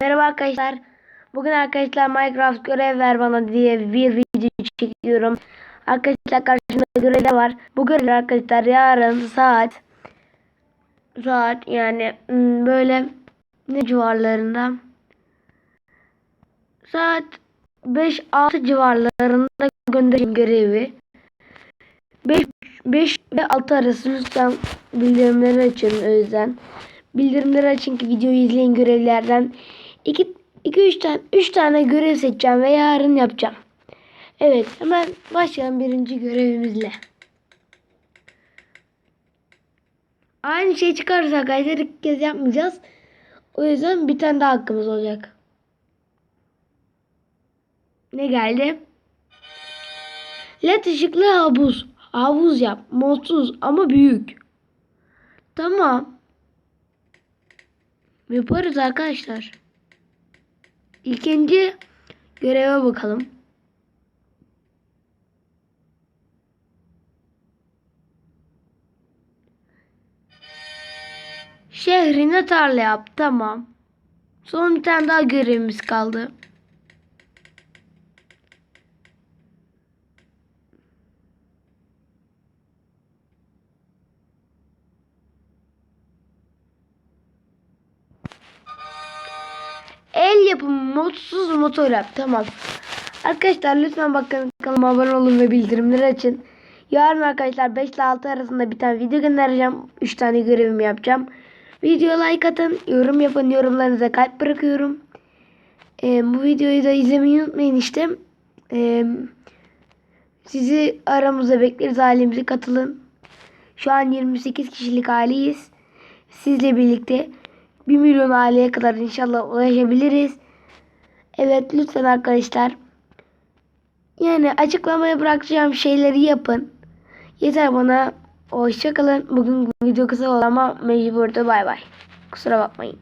Merhaba arkadaşlar. Bugün arkadaşlar Minecraft görev ver bana diye bir video çekiyorum. Arkadaşlar karşımda görevler var. Bu görevler arkadaşlar yarın saat saat yani hmm, böyle ne civarlarında saat 5-6 civarlarında göndereyim görevi. 5, 5 ve 6 arası lütfen bildirimleri açın o yüzden. Bildirimleri açın ki videoyu izleyin görevlerden. 2 2 3 tane 3 tane görev seçeceğim ve yarın yapacağım. Evet, hemen başlayalım birinci görevimizle. Aynı şey çıkarsa arkadaşlar ilk kez yapmayacağız. O yüzden bir tane daha hakkımız olacak. Ne geldi? LED ışıklı havuz. Havuz yap. Modsuz ama büyük. Tamam. Yaparız arkadaşlar. İkinci göreve bakalım. Şehrine tarla yap. Tamam. Son bir tane daha görevimiz kaldı. El yapımı modsuz motor yap. Tamam. Arkadaşlar lütfen bakın kanalıma abone olun ve bildirimleri açın. Yarın arkadaşlar 5 ile 6 arasında bir tane video göndereceğim. 3 tane görevimi yapacağım. Videoya like atın. Yorum yapın. Yorumlarınıza kalp bırakıyorum. Ee, bu videoyu da izlemeyi unutmayın işte. Ee, sizi aramızda bekleriz. Ailemize katılın. Şu an 28 kişilik aileyiz. Sizle birlikte 1 milyon aileye kadar inşallah ulaşabiliriz. Evet lütfen arkadaşlar. Yani açıklamaya bırakacağım şeyleri yapın. Yeter bana. Hoşçakalın. Bugün video kısa oldu ama mecburdu. Bay bay. Kusura bakmayın.